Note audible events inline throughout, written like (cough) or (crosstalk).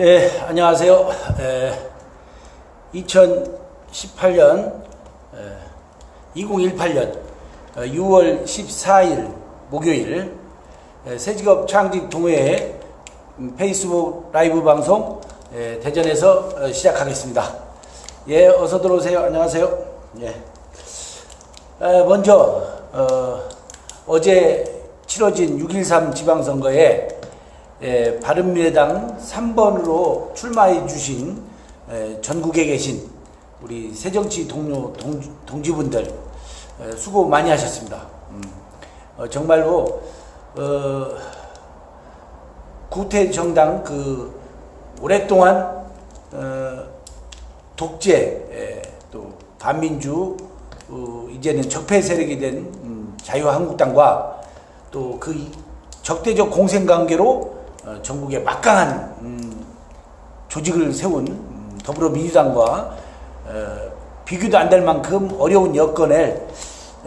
예, 안녕하세요. 에, 2018년, 2018년 6월 14일 목요일 에, 새직업 창직 동호회 음, 페이스북 라이브 방송 에, 대전에서 어, 시작하겠습니다. 예, 어서 들어오세요. 안녕하세요. 예. 에, 먼저 어, 어제 치러진 6.13 지방선거에 예, 바른미래당 3번으로 출마해 주신 예, 전국에 계신 우리 새정치 동료 동, 지분들 예, 수고 많이 하셨습니다. 음, 어, 정말로 어, 구태 정당 그 오랫동안 어, 독재 예, 또 반민주 어, 이제는 적폐 세력이 된 음, 자유한국당과 또 그 적대적 공생 관계로 어, 전국에 막강한 음, 조직을 세운 음, 더불어민주당과 어, 비교도 안 될 만큼 어려운 여건을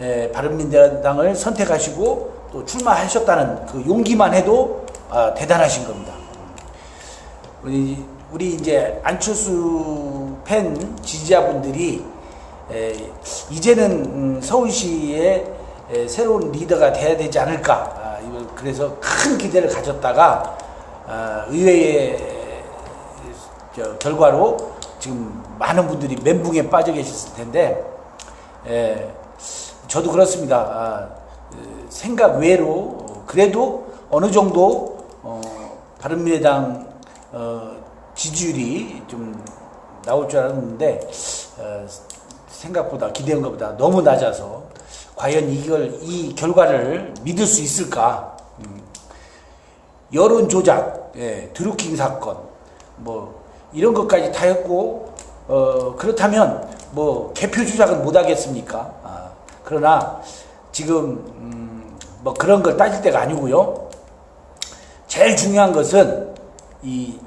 에, 바른민주당을 선택하시고 또 출마하셨다는 그 용기만 해도 아, 대단하신 겁니다. 우리, 우리 이제 안철수 팬 지지자분들이 에, 이제는 음, 서울시의 에, 새로운 리더가 돼야 되지 않을까. 아, 그래서 큰 기대를 가졌다가 아, 의회의 저 결과로 지금 많은 분들이 멘붕에 빠져 계셨을 텐데, 에, 저도 그렇습니다. 아, 그 생각 외로 그래도 어느 정도 어, 바른미래당 어, 지지율이 좀 나올 줄 알았는데 어, 생각보다 기대한 것보다 너무 낮아서 과연 이걸 이 결과를 믿을 수 있을까? 음, 여론 조작, 예, 드루킹 사건, 뭐 이런 것까지 다 했고 어, 그렇다면 뭐 개표 조작은 못 하겠습니까? 아, 그러나 지금 음, 뭐 그런 걸 따질 때가 아니고요. 제일 중요한 것은 이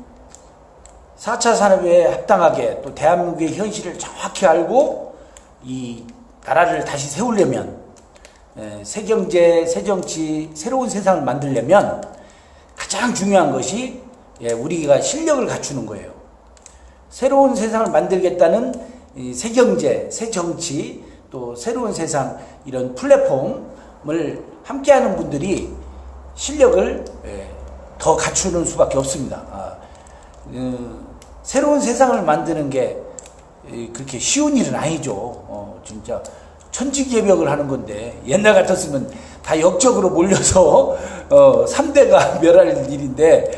4차 산업에 합당하게 또 대한민국의 현실을 정확히 알고 이 나라를 다시 세우려면 에, 새 경제, 새 정치, 새로운 세상을 만들려면 가장 중요한 것이 예, 우리가 실력을 갖추는 거예요. 새로운 세상을 만들겠다는 이새 경제, 새 정치, 또 새로운 세상 이런 플랫폼을 함께하는 분들이 실력을 예, 더 갖추는 수밖에 없습니다. 아, 음, 새로운 세상을 만드는 게 이, 그렇게 쉬운 일은 아니죠. 어, 진짜 천지개벽을 하는 건데 옛날 같았으면 다 역적으로 몰려서 어, 3대가 (laughs) 멸할 일인데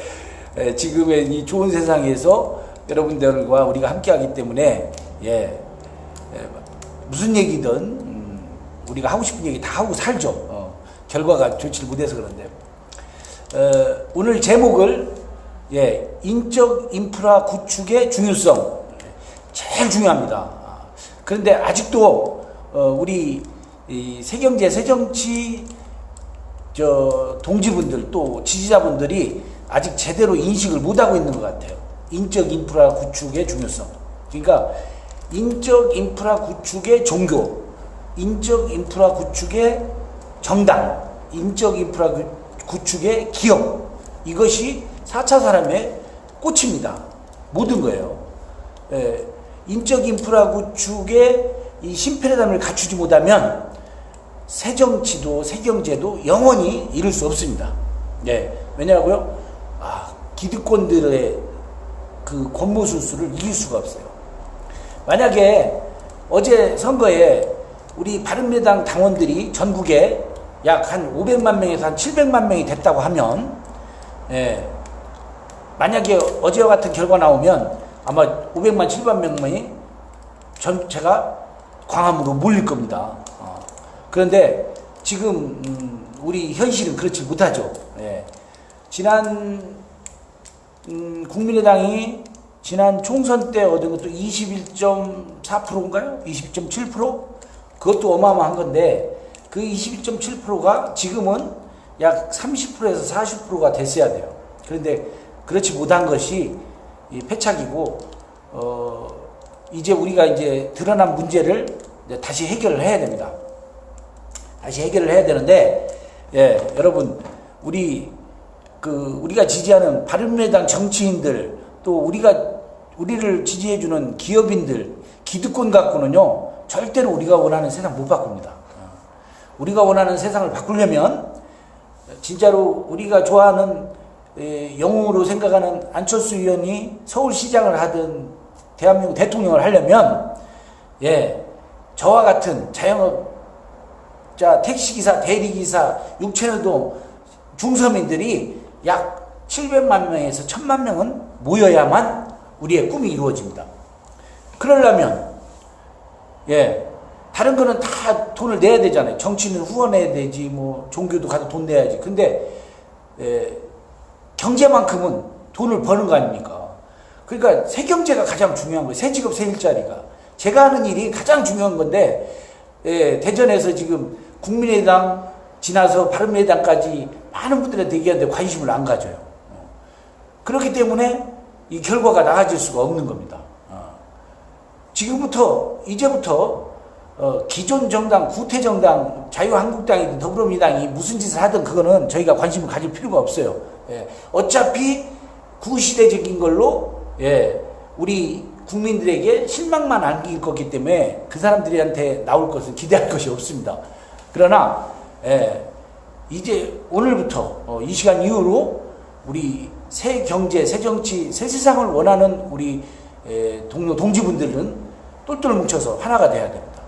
에, 지금의 이 좋은 세상에서 여러분들과 우리가 함께하기 때문에 예, 예, 무슨 얘기든 음, 우리가 하고 싶은 얘기 다 하고 살죠. 어, 결과가 좋지를 못해서 그런데 어, 오늘 제목을 예, 인적 인프라 구축의 중요성 제일 중요합니다. 아, 그런데 아직도 어, 우리 이 세경제 새정치 저 동지분들 또 지지자분들이 아직 제대로 인식을 못하고 있는 것 같아요. 인적 인프라 구축의 중요성. 그러니까 인적 인프라 구축의 종교, 인적 인프라 구축의 정당, 인적 인프라 구- 구축의 기업 이것이 4차 산업의 꽃입니다. 모든 거예요. 예, 인적 인프라 구축의 이 심폐레담을 갖추지 못하면 새 정치도 새 경제도 영원히 이룰 수 없습니다. 예, 왜냐고요? 아, 기득권들의 그 권모술수를 이길 수가 없어요. 만약에 어제 선거에 우리 바른미래당 당원들이 전국에 약 한 500만 명에서 한 700만 명이 됐다고 하면, 예, 만약에 어제와 같은 결과 나오면 아마 500만, 700만 명이 전체가 광화문으로 몰릴 겁니다. 어. 그런데 지금 음, 우리 현실은 그렇지 못하죠. 예. 지난 음, 국민의당이 지난 총선 때 얻은 것도 21.4%인가요? 20.7%? 그것도 어마어마한 건데 그 22.7%가 지금은 약 30%에서 40%가 됐어야 돼요. 그런데 그렇지 못한 것이 이 패착이고 어 이제 우리가 이제 드러난 문제를 이제 다시 해결을 해야 됩니다. 다시 해결을 해야 되는데 예, 여러분 우리 그 우리가 지지하는 바른미래당 정치인들 또 우리가 우리를 지지해 주는 기업인들 기득권 갖고는요 절대로 우리가 원하는 세상 못 바꿉니다. 어. 우리가 원하는 세상을 바꾸려면 진짜로 우리가 좋아하는 에, 영웅으로 생각하는 안철수 의원이 서울시장을 하든 대한민국 대통령을 하려면 예 저와 같은 자영업 자 택시기사 대리기사 육체노동 중서민들이 약 700만 명에서 1000만 명은 모여야만 우리의 꿈이 이루어집니다. 그러려면 예 다른 거는 다 돈을 내야 되잖아요. 정치는 후원해야 되지 뭐 종교도 가서 돈 내야지. 근데 예, 경제만큼은 돈을 버는 거 아닙니까? 그러니까 새 경제가 가장 중요한 거예요. 새 직업 새 일자리가 제가 하는 일이 가장 중요한 건데 예, 대전에서 지금 국민의당 지나서 바른미래당까지 많은 분들한테 얘기하는데 관심을 안 가져요. 어. 그렇기 때문에 이 결과가 나아질 수가 없는 겁니다. 어. 지금부터 이제부터 어, 기존 정당, 구태 정당, 자유한국당이든 더불어민주당이 무슨 짓을 하든 그거는 저희가 관심을 가질 필요가 없어요. 예. 어차피 구시대적인 걸로 예, 우리 국민들에게 실망만 안길 거기 때문에 그 사람들한테 나올 것은 기대할 것이 없습니다. 그러나 예, 이제 오늘부터 어, 이 시간 이후로 우리 새 경제, 새 정치, 새 세상을 원하는 우리 에, 동료 동지분들은 똘똘 뭉쳐서 하나가 돼야 됩니다.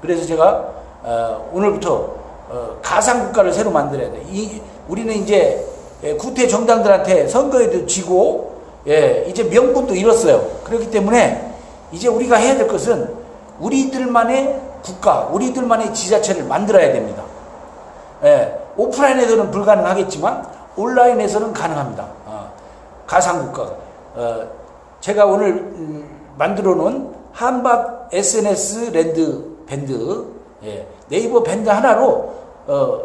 그래서 제가 어, 오늘부터 어, 가상 국가를 새로 만들어야 돼. 이 우리는 이제 예, 구태 정당들한테 선거에도 지고 예, 이제 명분도 잃었어요. 그렇기 때문에 이제 우리가 해야 될 것은 우리들만의 국가, 우리들만의 지자체를 만들어야 됩니다. 예, 오프라인에서는 불가능하겠지만 온라인에서는 가능합니다. 어, 가상국가가. 어, 제가 오늘 음, 만들어 놓은 한박 SNS 랜드 밴드, 예, 네이버 밴드 하나로 어,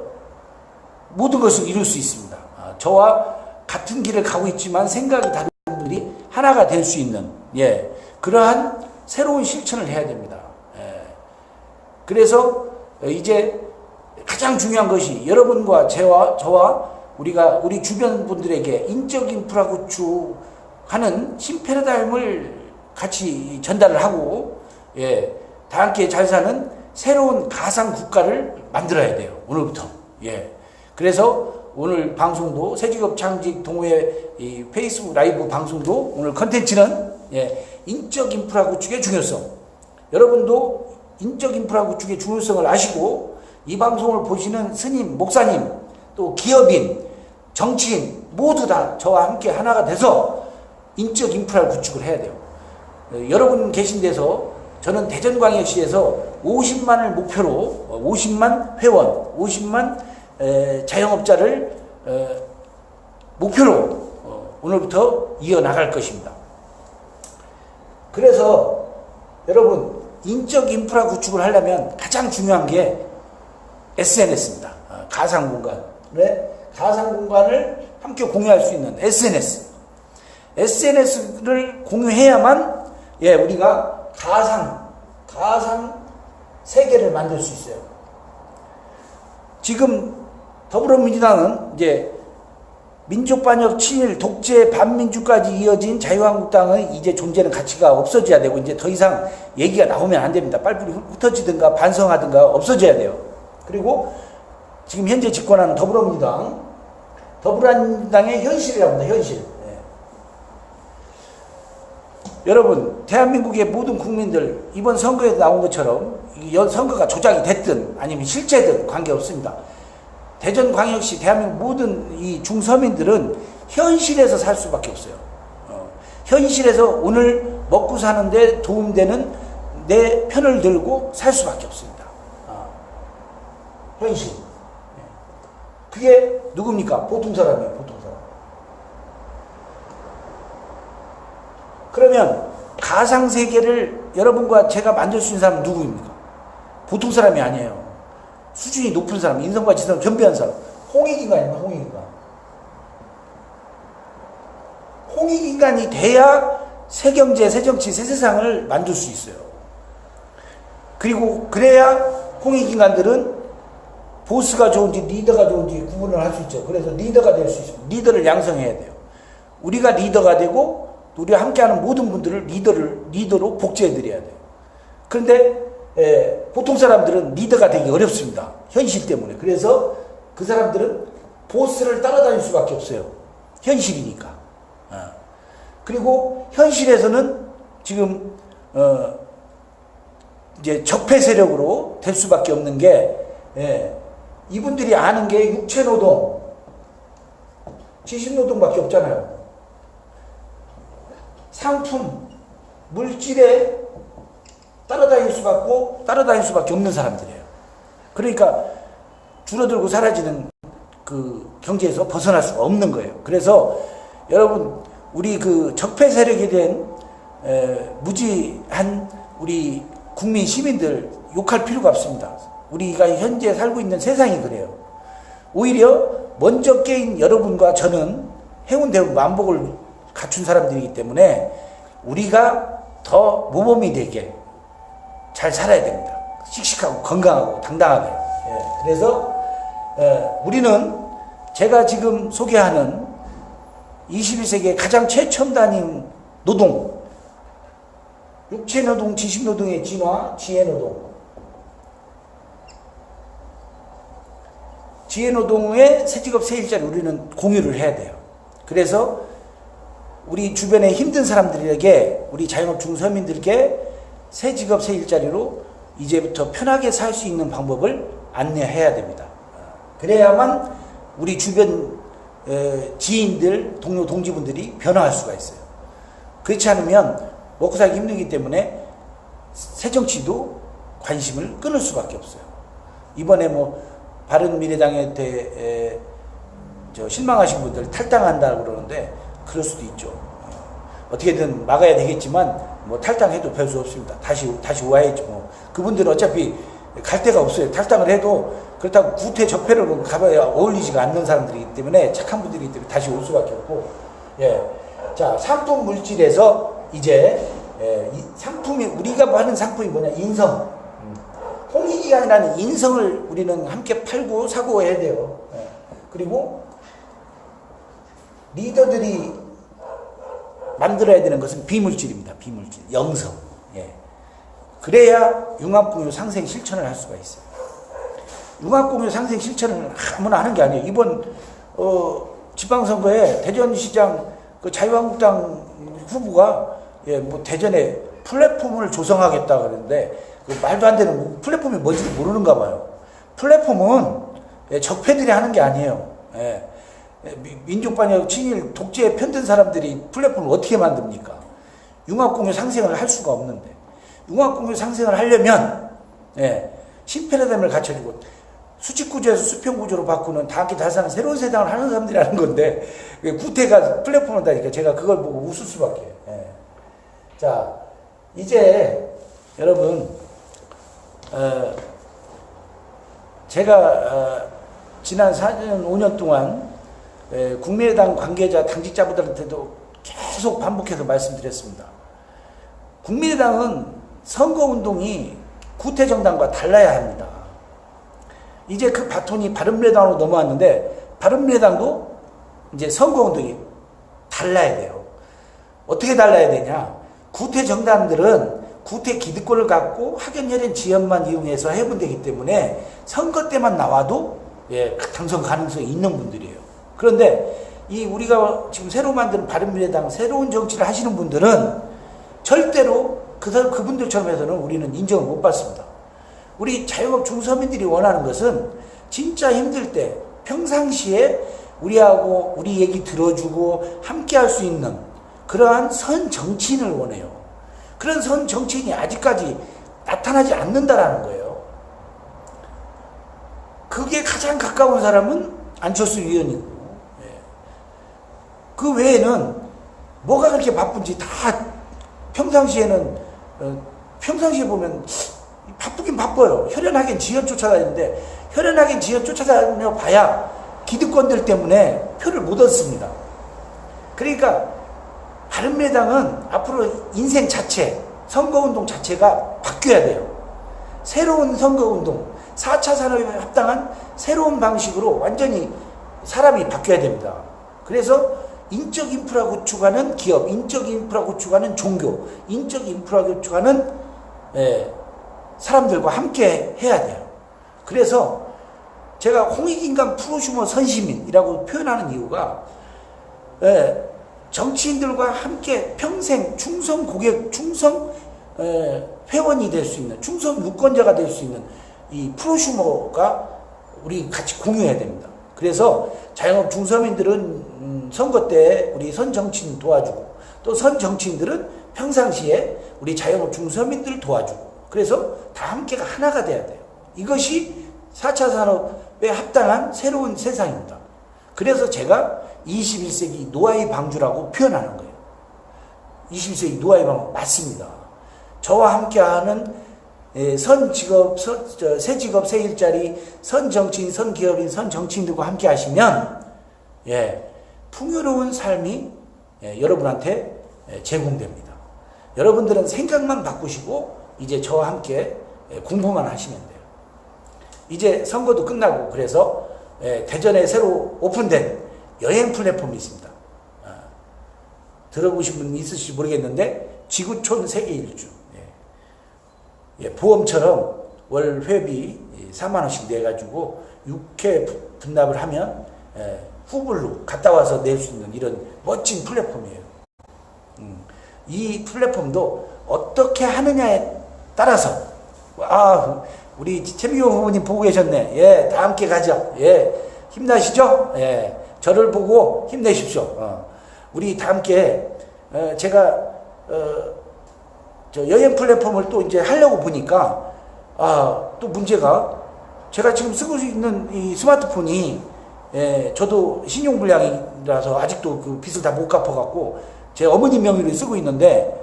모든 것을 이룰 수 있습니다. 아, 저와 같은 길을 가고 있지만 생각이 다른 분들이 하나가 될 수 있는 예, 그러한 새로운 실천을 해야 됩니다. 예. 그래서 이제 가장 중요한 것이 여러분과 저와, 저와 우리가 우리 주변 분들에게 인적 인프라 구축하는 신패러다임을 같이 전달을 하고 예, 다 함께 잘 사는 새로운 가상 국가를 만들어야 돼요. 오늘부터. 예. 그래서 오늘 방송도 새직업 창직 동호회 이 페이스북 라이브 방송도 오늘 컨텐츠는 예, 인적 인프라 구축의 중요성. 여러분도 인적 인프라 구축의 중요성을 아시고 이 방송을 보시는 스님, 목사님, 또 기업인, 정치인 모두 다 저와 함께 하나가 돼서 인적 인프라를 구축을 해야 돼요. 어, 여러분 계신 데서 저는 대전광역시에서 50만을 목표로 50만 회원, 50만 에, 자영업자를 에, 목표로 어, 오늘부터 이어나갈 것입니다. 그래서 여러분 인적 인프라 구축을 하려면 가장 중요한 게 SNS입니다. 어, 가상 공간. 네? 가상 공간을 함께 공유할 수 있는 SNS. SNS를 공유해야만 예, 우리가 가상 가상 세계를 만들 수 있어요. 지금 더불어민주당은 이제 민족 반역 친일 독재 반민주까지 이어진 자유한국당의 이제 존재는 가치가 없어져야 되고 이제 더 이상 얘기가 나오면 안 됩니다. 빨리빨리 흩어지든가 반성하든가 없어져야 돼요. 그리고 지금 현재 집권하는 더불어민주당 더불어민주당의 현실이라고 합니다. 현실. 네. 여러분 대한민국의 모든 국민들 이번 선거에 나온 것처럼 선거가 조작이 됐든 아니면 실제든 관계없습니다. 대전광역시 대한민국 모든 이 중서민들은 현실에서 살 수밖에 없어요. 어, 현실에서 오늘 먹고 사는데 도움되는 내 편을 들고 살 수밖에 없습니다. 어, 현실. 네. 그게 누굽니까? 보통 사람이에요, 보통 사람. 그러면 가상세계를 여러분과 제가 만들 수 있는 사람은 누구입니까? 보통 사람이 아니에요. 수준이 높은 사람, 인성과 지성을 겸비한 사람. 홍익인간입니다, 홍익인간. 홍익인간이 돼야 새 경제, 새 정치, 새 세상을 만들 수 있어요. 그리고 그래야 홍익인간들은 보스가 좋은지 리더가 좋은지 구분을 할 수 있죠. 그래서 리더가 될 수 있습니다. 리더를 양성해야 돼요. 우리가 리더가 되고 우리와 함께하는 모든 분들을 리더를 리더로 복제해 드려야 돼요. 그런데 에, 보통 사람들은 리더가 되기 어렵습니다. 현실 때문에. 그래서 그 사람들은 보스를 따라다닐 수밖에 없어요. 현실이니까. 어. 그리고 현실에서는 지금 어, 이제 적폐 세력으로 될 수밖에 없는 게 예, 이분들이 아는 게 육체 노동, 지식 노동밖에 없잖아요. 상품, 물질에 따라다닐 수밖에 따라다닐 수밖에 없는 사람들이에요. 그러니까 줄어들고 사라지는 그 경제에서 벗어날 수가 없는 거예요. 그래서 여러분 우리 그 적폐 세력이 된 에, 무지한 우리 국민 시민들 욕할 필요가 없습니다. 우리가 현재 살고 있는 세상이 그래요. 오히려 먼저 깨인 여러분과 저는 해운대로 만복을 갖춘 사람들이기 때문에 우리가 더 모범이 되게 잘 살아야 됩니다. 씩씩하고 건강하고 당당하게. 예, 그래서 예, 우리는 제가 지금 소개하는 21세기의 가장 최첨단인 노동, 육체 노동, 지식 노동의 진화, 지혜 노동. 지혜 노동의 새 직업 새 일자리 우리는 공유를 해야 돼요. 그래서 우리 주변에 힘든 사람들에게 우리 자영업 중서민들께 새 직업 새 일자리로 이제부터 편하게 살 수 있는 방법을 안내해야 됩니다. 그래야만 우리 주변 어, 지인들, 동료, 동지분들이 변화할 수가 있어요. 그렇지 않으면 먹고 살기 힘들기 때문에 새 정치도 관심을 끊을 수밖에 없어요. 이번에 뭐 바른 미래당한테 저 실망하신 분들 탈당한다 그러는데 그럴 수도 있죠. 어떻게든 막아야 되겠지만 뭐 탈당해도 별 수 없습니다. 다시 다시 와야죠. 뭐 그분들은 어차피 갈 데가 없어요. 탈당을 해도 그렇다고 구태 적폐로 가봐야 어울리지가 않는 사람들이기 때문에 착한 분들이기 때문에 다시 올 수밖에 없고 예. 자 상품 물질에서 이제 예, 이 상품이 우리가 하는 상품이 뭐냐 인성 홍익이라는 인성을 우리는 함께 팔고 사고 해야 돼요. 예. 그리고 리더들이 만들어야 되는 것은 비물질입니다. 비물질, 영성. 예. 그래야 융합공유 상생 실천을 할 수가 있어요. 융합공유 상생 실천을 아무나 하는 게 아니에요. 이번 어, 지방선거에 대전시장 그 자유한국당 후보가 예, 뭐 대전에 플랫폼을 조성하겠다 그러는데 그 말도 안 되는 뭐 플랫폼이 뭔지 모르는가 봐요. 플랫폼은 예, 적폐들이 하는 게 아니에요. 예. 민족반역 친일 독재에 편든 사람들이 플랫폼을 어떻게 만듭니까? 융합공유 상생을 할 수가 없는데 융합공유 상생을 하려면 예, 심패라담을 갖춰주고 수직구조에서 수평구조로 바꾸는 다 함께 다사는 새로운 세상을 하는 사람들이 하는 건데 구태가 플랫폼을 다니까 제가 그걸 보고 웃을 수밖에. 예. 자 이제 여러분 어, 제가 어, 지난 4년 5년 동안 에, 국민의당 관계자 당직자분들한테도 계속 반복해서 말씀드렸습니다. 국민의당은 선거운동이 구태정당과 달라야 합니다. 이제 그 바톤이 바른미래당으로 넘어왔는데 바른미래당도 이제 선거운동이 달라야 돼요. 어떻게 달라야 되냐? 구태정당들은 구태 기득권을 갖고 학연열연 지연만 이용해서 해본되기 때문에 선거 때만 나와도 예, 당선 가능성이 있는 분들이에요. 그런데 이 우리가 지금 새로 만든 바른미래당 새로운 정치를 하시는 분들은 절대로 그 그분들처럼 해서는 우리는 인정을 못 받습니다. 우리 자영업 중서민들이 원하는 것은 진짜 힘들 때 평상시에 우리하고 우리 얘기 들어주고 함께 할 수 있는 그러한 선 정치인을 원해요. 그런 선 정치인이 아직까지 나타나지 않는다라는 거예요. 그게 가장 가까운 사람은 안철수 의원이고 그 외에는 뭐가 그렇게 바쁜지 다 평상시에는 어, 평상시에 보면 바쁘긴 바빠요. 혈연하게 지연 쫓아다니는데 혈연하게 지연 쫓아다녀 봐야 기득권들 때문에 표를 못 얻습니다. 그러니까 바른미래당은 앞으로 인생 자체, 선거운동 자체가 바뀌어야 돼요. 새로운 선거운동, 4차 산업에 합당한 새로운 방식으로 완전히 사람이 바뀌어야 됩니다. 그래서 인적 인프라 구축하는 기업, 인적 인프라 구축하는 종교, 인적 인프라 구축하는 예, 사람들과 함께 해야 돼요. 그래서 제가 홍익인간 프로슈머 선시민이라고 표현하는 이유가 예, 정치인들과 함께 평생 충성 고객, 충성 에, 회원이 될 수 있는, 충성 유권자가 될 수 있는 이 프로슈머가 우리 같이 공유해야 됩니다. 그래서 자영업 중서민들은 음, 선거 때 우리 선 정치인 도와주고 또 선 정치인들은 평상시에 우리 자영업 중서민들 도와주고 그래서 다 함께가 하나가 돼야 돼요. 이것이 4차 산업에 합당한 새로운 세상입니다. 그래서 제가 21세기 노아의 방주라고 표현하는 거예요. 21세기 노아의 방주 맞습니다. 저와 함께하는 예, 선 직업, 새 직업, 새 일자리, 선 정치인, 선 기업인, 선 정치인들과 함께 하시면, 예, 풍요로운 삶이 예, 여러분한테 예, 제공됩니다. 여러분들은 생각만 바꾸시고, 이제 저와 함께 예, 공부만 하시면 돼요. 이제 선거도 끝나고, 그래서 예, 대전에 새로 오픈된 여행 플랫폼이 있습니다. 아, 들어보신 분 있으실지 모르겠는데, 지구촌 세계 일주. 예, 보험처럼 월 회비 4만 원씩 내 가지고 6회 분납을 하면 예, 후불로 갔다 와서 낼 수 있는 이런 멋진 플랫폼이에요. 음, 이 플랫폼도 어떻게 하느냐에 따라서 아 우리 최미호 후보님 보고 계셨네. 예, 다 함께 가죠. 예, 힘나시죠? 예, 저를 보고 힘내십시오. 어, 우리 다 함께 어, 제가 어, 저 여행 플랫폼을 또 이제 하려고 보니까 아 또 문제가 제가 지금 쓰고 있는 이 스마트폰이 예, 저도 신용불량이라서 아직도 그 빚을 다 못 갚아갖고 제 어머니 명의로 쓰고 있는데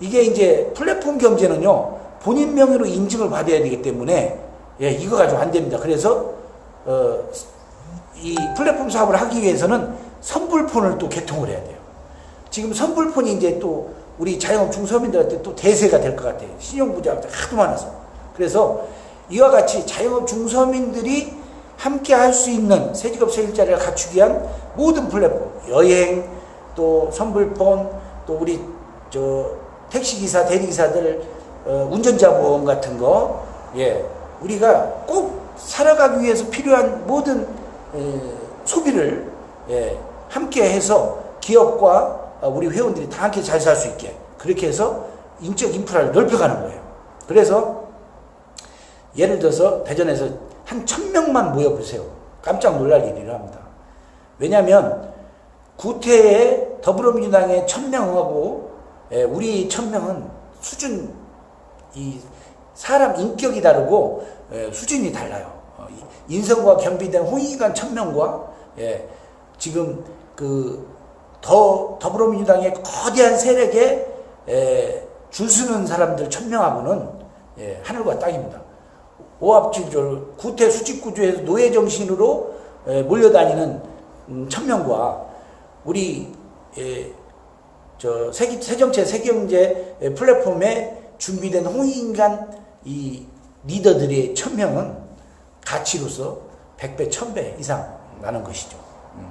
이게 이제 플랫폼 경제는요 본인 명의로 인증을 받아야 되기 때문에 예, 이거 가지고 안 됩니다. 그래서 어, 이 플랫폼 사업을 하기 위해서는 선불폰을 또 개통을 해야 돼요. 지금 선불폰이 이제 또 우리 자영업 중소민들한테 또 대세가 될 것 같아요. 신용부자가 하도 많아서. 그래서 이와 같이 자영업 중소민들이 함께 할 수 있는 새직업 새일자리를 갖추기 위한 모든 플랫폼, 여행, 또 선불폰, 또 우리 저 택시기사, 대리기사들, 어, 운전자 보험 같은 거, 예, 우리가 꼭 살아가기 위해서 필요한 모든 에, 소비를 예, 함께 해서 기업과 어, 우리 회원들이 다 함께 잘 살 수 있게 그렇게 해서 인적 인프라를 넓혀가는 거예요. 그래서 예를 들어서 대전에서 한 천명만 모여보세요. 깜짝 놀랄 일이랍니다. 왜냐하면 구태의 더불어민주당의 천명하고 예, 우리 천명은 수준 이 사람 인격이 다르고 예, 수준이 달라요. 어, 인성과 겸비된 홍익관 천명과 예, 지금 그 더 더불어민주당의 거대한 세력에 에, 줄 서는 사람들 천명하고는 예, 하늘과 땅입니다. 오합지졸 구태 수직구조에서 노예 정신으로 에, 몰려다니는 음, 천명과 우리 에, 저 세, 세정체 세경제 플랫폼에 준비된 홍익인간 이 리더들의 천명은 가치로서 100배, 1000배 이상 나는 것이죠. 음.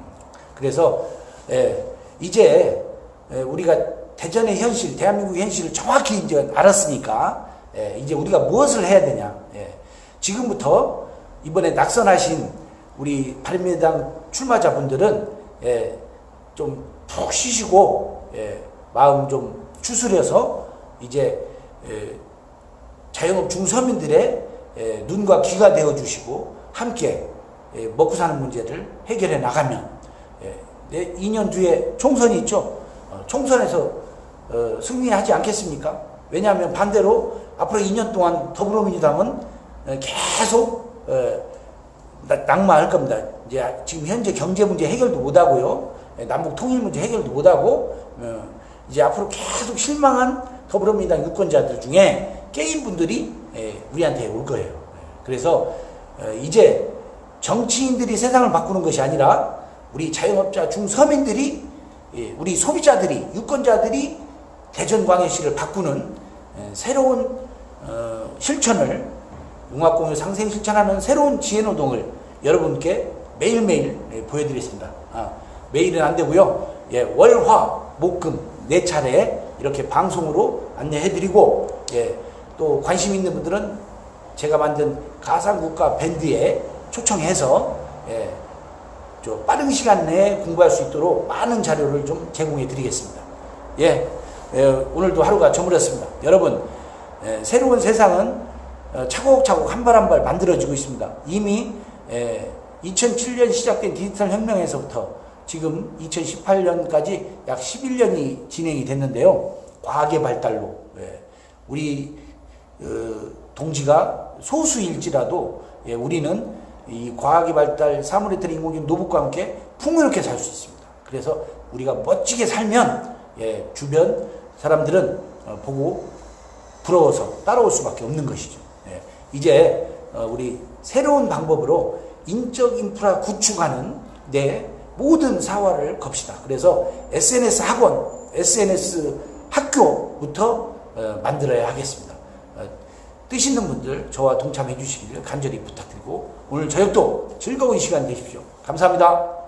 그래서 예, 이제 우리가 대전의 현실, 대한민국의 현실을 정확히 이제 알았으니까 이제 우리가 무엇을 해야 되냐. 지금부터 이번에 낙선하신 우리 바른미래당 출마자분들은 좀푹 쉬시고 마음 좀 추스려서 이제 자영업 중서민들의 눈과 귀가 되어 주시고 함께 먹고 사는 문제를 해결해 나가면 내 2년 뒤에 총선이 있죠. 어, 총선에서 어, 승리하지 않겠습니까? 왜냐하면 반대로 앞으로 2년 동안 더불어민주당은 어, 계속 어, 낙마할 겁니다. 이제 지금 현재 경제 문제 해결도 못하고요. 예, 남북 통일 문제 해결도 못하고 어, 이제 앞으로 계속 실망한 더불어민주당 유권자들 중에 게임 분들이 예, 우리한테 올 거예요. 그래서 어, 이제 정치인들이 세상을 바꾸는 것이 아니라 우리 자영업자 중서민들이 예, 우리 소비자들이 유권자들이 대전광역시를 바꾸는 예, 새로운 어, 실천을 융합공유 상생 실천하는 새로운 지혜노동을 여러분께 매일매일 예, 보여드리겠습니다. 아, 매일은 안 되고요. 예, 월화 목금 네 차례 이렇게 방송으로 안내해드리고 예, 또 관심 있는 분들은 제가 만든 가상국가 밴드에 초청해서 예, 저 빠른 시간 내에 공부할 수 있도록 많은 자료를 좀 제공해 드리겠습니다. 예, 예, 오늘도 하루가 저물었습니다. 여러분, 예, 새로운 세상은 어, 차곡차곡 한 발 한 발 만들어지고 있습니다. 이미 예, 2007년 시작된 디지털 혁명에서부터 지금 2018년까지 약 11년이 진행이 됐는데요. 과학의 발달로 예, 우리 어, 동지가 소수일지라도 예, 우리는 이 과학의 발달, 사물의 인공지능 로봇과 함께 풍요롭게 살 수 있습니다. 그래서 우리가 멋지게 살면 예, 주변 사람들은 어, 보고 부러워서 따라올 수밖에 없는 것이죠. 예, 이제 어, 우리 새로운 방법으로 인적 인프라 구축하는 내 모든 사활을 겁시다. 그래서 SNS 학원, SNS 학교부터 어, 만들어야 하겠습니다. 어, 뜻 있는 분들 저와 동참해 주시기를 간절히 부탁드리고 오늘 저녁도 즐거운 시간 되십시오. 감사합니다.